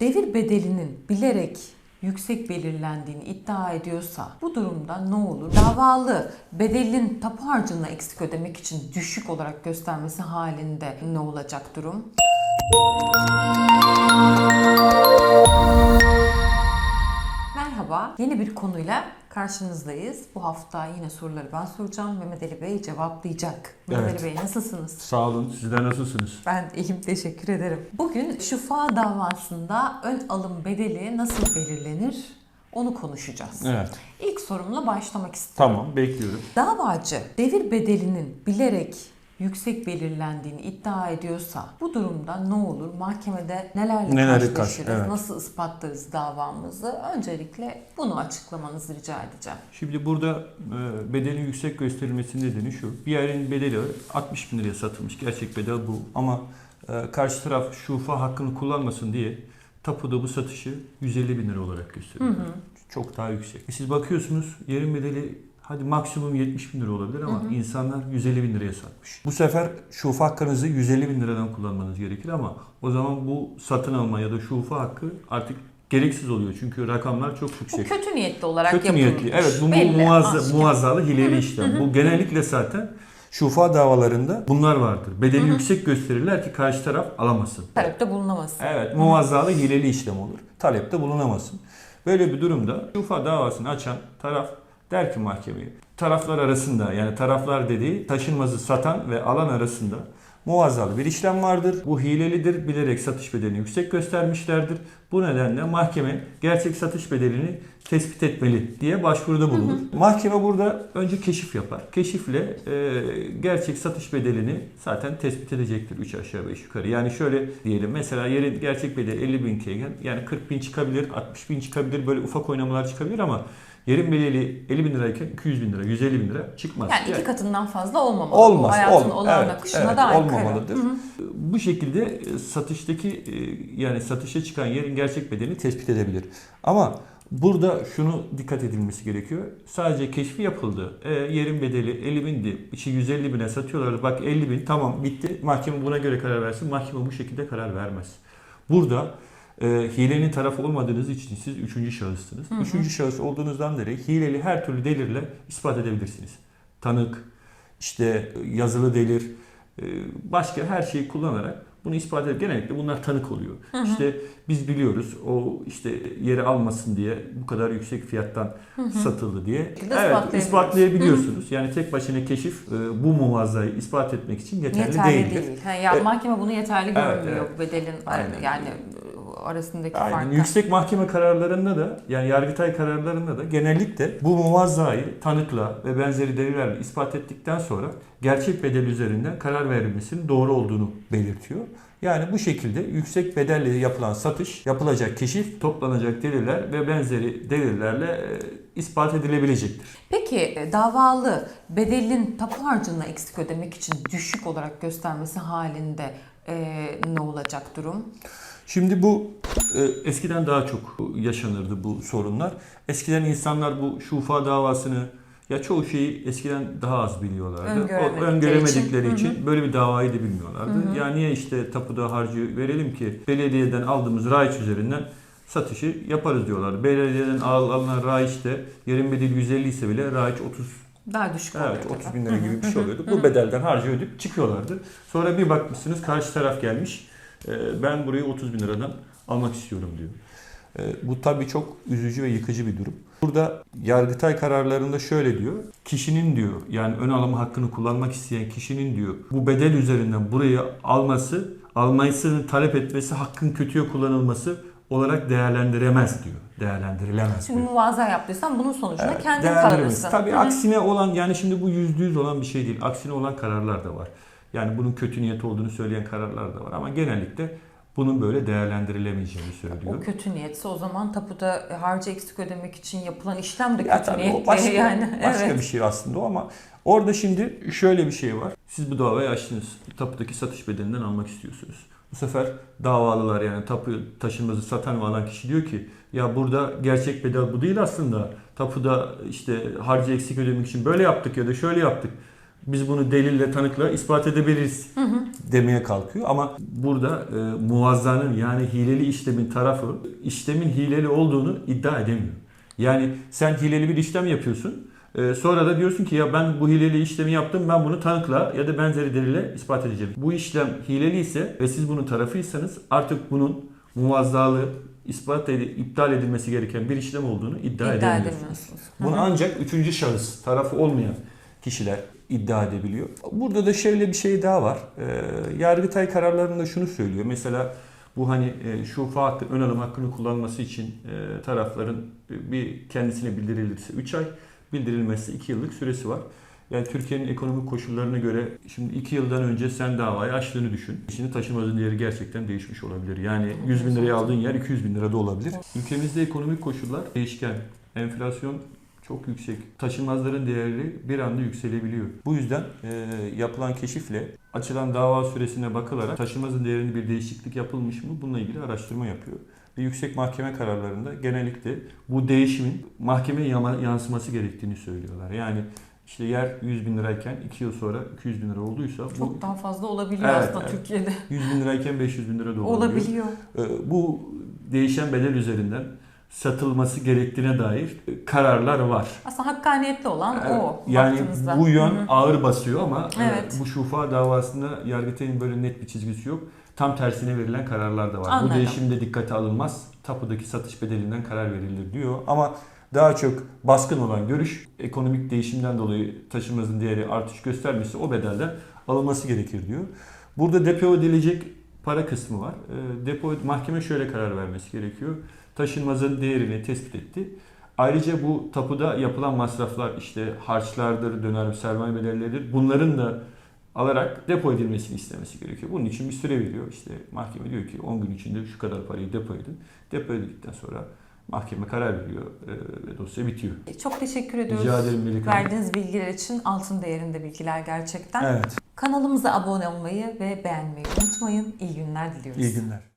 devir bedelinin bilerek yüksek belirlendiğini iddia ediyorsa bu durumda ne olur? Davalı bedelin tapu harcını eksik ödemek için düşük olarak göstermesi halinde ne olacak durum? Merhaba, yeni bir konuyla karşınızdayız. Bu hafta yine soruları ben soracağım. Mehmet Ali Bey cevaplayacak. Mehmet Evet. Ali Bey nasılsınız? Sağ olun. Sizler nasılsınız? Ben iyiyim, teşekkür ederim. Bugün şufa davasında ön alım bedeli nasıl belirlenir? Onu konuşacağız. Evet. İlk sorumla başlamak istiyorum. Tamam. Bekliyorum. Davacı devir bedelinin bilerek yüksek belirlendiğini iddia ediyorsa bu durumda ne olur? Mahkemede nelerle Nelerle karşılaşırız? karşı- evet. Nasıl ispatlarız davamızı? Öncelikle bunu açıklamanızı rica edeceğim. Şimdi burada e, bedelin yüksek gösterilmesinin nedeni şu. Bir yerin bedeli 60 bin liraya satılmış. Gerçek bedel bu. Ama e, karşı taraf şufa hakkını kullanmasın diye tapuda bu satışı 150 bin lira olarak gösteriyor. Çok daha yüksek. E, Siz bakıyorsunuz yerin bedeli hadi maksimum 70 bin lira olabilir ama insanlar 150 bin liraya satmış. Bu sefer şufa hakkınızı 150 bin liradan kullanmanız gerekir ama o zaman bu satın alma ya da şufa hakkı artık gereksiz oluyor. Çünkü rakamlar çok Bu yüksek. kötü niyetli olarak Kötü yapılmış. niyetli. Evet bu Belli, muazza, muazzalı hileli işlem. Bu genellikle zaten şufa davalarında bunlar vardır. Bedeli yüksek gösterirler ki karşı taraf alamasın. Talepte bulunamasın. Evet muazzalı hileli işlem olur. Talepte bulunamasın. Böyle bir durumda şufa davasını açan taraf der ki mahkemeye taraflar arasında yani taraflar dediği taşınmazı satan ve alan arasında muazzalı bir işlem vardır. Bu hilelidir. Bilerek satış bedelini yüksek göstermişlerdir. Bu nedenle mahkeme gerçek satış bedelini tespit etmeli diye başvuruda bulunur. Mahkeme burada önce keşif yapar. Keşifle e, gerçek satış bedelini zaten tespit edecektir 3 aşağı 5 yukarı. Yani şöyle diyelim mesela yerin gerçek bedeli 50 bin iken yani 40 bin çıkabilir, 60 bin çıkabilir böyle ufak oynamalar çıkabilir ama yerin bedeli 50 bin lirayken 200 bin lira, 150 bin lira çıkmaz. Yani iki Yani- katından fazla olmamalı. Olmaz. Bu hayatın ol- olağan evet, akışına evet, da aykırı. olmamalıdır. Hı hı. Bu şekilde satıştaki e, yani satışa çıkan yerin gerçek bedelini tespit edebilir. Ama burada şunu dikkat edilmesi gerekiyor. Sadece keşfi yapıldı. E, yerin bedeli 50 bindi. İçi 150 bine satıyorlar. Bak 50 bin tamam bitti. Mahkeme buna göre karar versin. Mahkeme bu şekilde karar vermez. Burada e, hilenin tarafı olmadığınız için siz üçüncü şahıssınız. Üçüncü şahıs olduğunuzdan dolayı hileli her türlü delirle ispat edebilirsiniz. Tanık, işte yazılı delir, e, başka her şeyi kullanarak bunu ispat edip genellikle bunlar tanık oluyor. İşte biz biliyoruz o işte yeri almasın diye bu kadar yüksek fiyattan satıldı diye. Evet ispatlayabiliyorsunuz. Yani tek başına keşif e, bu muvazzayı ispat etmek için yeterli, Yeterli değildir. değil. Ha, ya E, mahkeme bunu yeterli evet, görmüyor evet. bu bedelin Aynen. yani arasındaki Aynen. farkı. Yüksek mahkeme kararlarında da yani Yargıtay kararlarında da genellikle bu muvazzayı tanıkla ve benzeri delillerle ispat ettikten sonra gerçek bedel üzerinden karar verilmesinin doğru olduğunu belirtiyor. Yani bu şekilde yüksek bedelle yapılan satış, yapılacak keşif, toplanacak deliller ve benzeri delillerle e, ispat edilebilecektir. Peki e, davalı bedelin tapu harcını eksik ödemek için düşük olarak göstermesi halinde e, ne olacak durum? Şimdi bu e, eskiden daha çok yaşanırdı bu sorunlar. Eskiden insanlar bu şufa davasını ya çoğu şeyi eskiden daha az biliyorlardı. Öngöremedikleri O öngöremedikleri için. için, böyle bir davayı da bilmiyorlardı. Ya niye işte tapuda harcı verelim ki belediyeden aldığımız raiç üzerinden satışı yaparız diyorlardı. Belediyeden al- alınan raiç de yerin bedeli 150 ise bile raiç 30 Daha düşük. Evet tabii. 30 bin lira gibi bir şey oluyordu. Bu bedelden harcı ödeyip çıkıyorlardı. Sonra bir bakmışsınız karşı taraf gelmiş. "E, Ben burayı 30 bin liradan almak istiyorum diyor. E, Bu tabii çok üzücü ve yıkıcı bir durum. Burada Yargıtay kararlarında şöyle diyor. Kişinin diyor yani ön alma hakkını kullanmak isteyen kişinin diyor bu bedel üzerinden burayı alması, almasını talep etmesi hakkın kötüye kullanılması olarak değerlendiremez diyor. Değerlendirilemez Çünkü diyor. muvazza yaptıysan bunun sonucuna Evet, kendin kalırsın. Tabii Hı hı. aksine olan yani şimdi bu yüzde yüz olan bir şey değil. Aksine olan kararlar da var. Yani bunun kötü niyet olduğunu söyleyen kararlar da var. Ama genellikle bunun böyle değerlendirilemeyeceğini söylüyor. O kötü niyetse o zaman tapuda harcı eksik ödemek için yapılan işlem de Ya kötü niyetli başka, yani. başka evet. bir şey aslında o ama orada şimdi şöyle bir şey var. Siz bu davayı açtınız. Tapudaki satış bedelinden almak istiyorsunuz. Bu sefer davalılar yani tapu taşınmazı satan ve alan kişi diyor ki ya burada gerçek bedel bu değil aslında. Tapuda işte harcı eksik ödemek için böyle yaptık ya da şöyle yaptık. Biz bunu delille, tanıkla ispat edebiliriz demeye kalkıyor. Ama burada e, muvazzanın yani hileli işlemin tarafı işlemin hileli olduğunu iddia edemiyor. Yani sen hileli bir işlem yapıyorsun. e, sonra da diyorsun ki ya ben bu hileli işlemi yaptım ben bunu tanıkla ya da benzeri delille ispat edeceğim. Bu işlem hileli ise ve siz bunun tarafıysanız artık bunun muvazzalığı ispat edip iptal edilmesi gereken bir işlem olduğunu iddia, İddia edemiyorsunuz. Bunu ancak üçüncü şahıs, tarafı olmayan kişiler iddia edebiliyor. Burada da şöyle bir şey daha var. Ee, Yargıtay kararlarında şunu söylüyor. Mesela bu hani e, şufa hakkı, ön alım hakkını kullanması için e, tarafların e, bir kendisine bildirilirse 3 ay, bildirilmezse 2 yıllık süresi var. Yani Türkiye'nin ekonomik koşullarına göre şimdi 2 yıldan önce sen davayı açtığını düşün. Şimdi taşınmazın değeri gerçekten değişmiş olabilir. Yani 100 bin liraya aldığın yer 200 bin lirada olabilir. Ülkemizde ekonomik koşullar değişken. Enflasyon çok yüksek. Taşınmazların değeri bir anda yükselebiliyor. Bu yüzden e, yapılan keşifle açılan dava süresine bakılarak taşınmazın değerinde bir değişiklik yapılmış mı bununla ilgili araştırma yapıyor. Ve yüksek mahkeme kararlarında genellikle bu değişimin mahkemeye yansıması gerektiğini söylüyorlar. Yani işte yer 100 bin lirayken 2 yıl sonra 200 bin lira olduysa bu Çok daha fazla olabiliyor Evet, aslında evet. Türkiye'de. 100 bin lirayken 500 bin lira da olabiliyor. Olabiliyor. Ee, Bu değişen bedel üzerinden satılması gerektiğine dair kararlar var. Aslında hakkaniyetli olan Evet, o. Yani baktığınızda. bu yön Hı hı. ağır basıyor ama e, Evet. bu şufa davasında Yargıtay'ın böyle net bir çizgisi yok. Tam tersine verilen kararlar da var. Anladım. Bu değişimde dikkate alınmaz. Tapudaki satış bedelinden karar verilir diyor. Ama daha çok baskın olan görüş ekonomik değişimden dolayı taşınmazın değeri artış göstermesi o bedelden alınması gerekir diyor. Burada depo edilecek para kısmı var. E, Depo mahkeme şöyle karar vermesi gerekiyor. Taşınmazın değerini tespit etti. Ayrıca bu tapuda yapılan masraflar işte harçlardır, döner sermaye bedelleridir. Bunların da alarak depo edilmesini istemesi gerekiyor. Bunun için bir süre veriyor. İşte mahkeme diyor ki 10 gün içinde şu kadar parayı depo edin. Depo edildikten sonra mahkeme karar veriyor e, ve dosya bitiyor. Çok teşekkür ediyoruz. Rica ederim Hanım. Verdiğiniz bilgiler için altın değerinde bilgiler gerçekten. Evet. Kanalımıza abone olmayı ve beğenmeyi unutmayın. İyi günler diliyoruz. İyi günler.